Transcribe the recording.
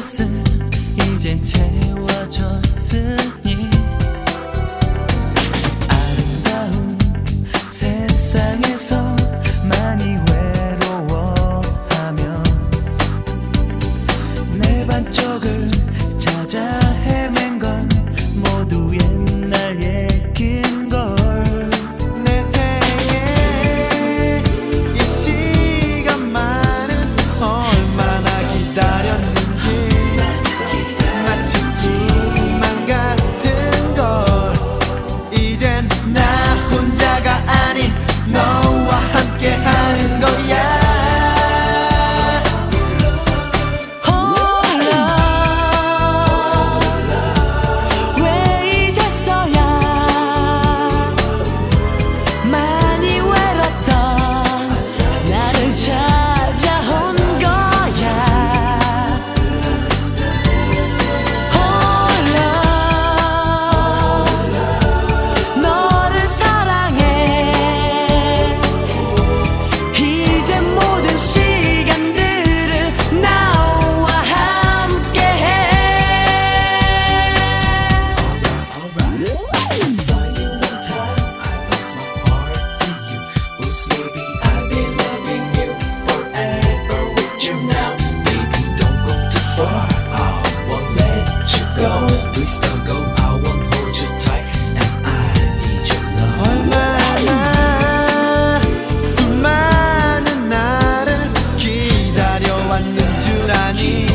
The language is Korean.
이젠 채워졌으니 아름다운 세상에서 많이 외로워하면 내 반쪽 for I won't let you go Please don't go I won't hold you tight And I need your love 얼마나 수많은 나를 기다려왔는 줄 아니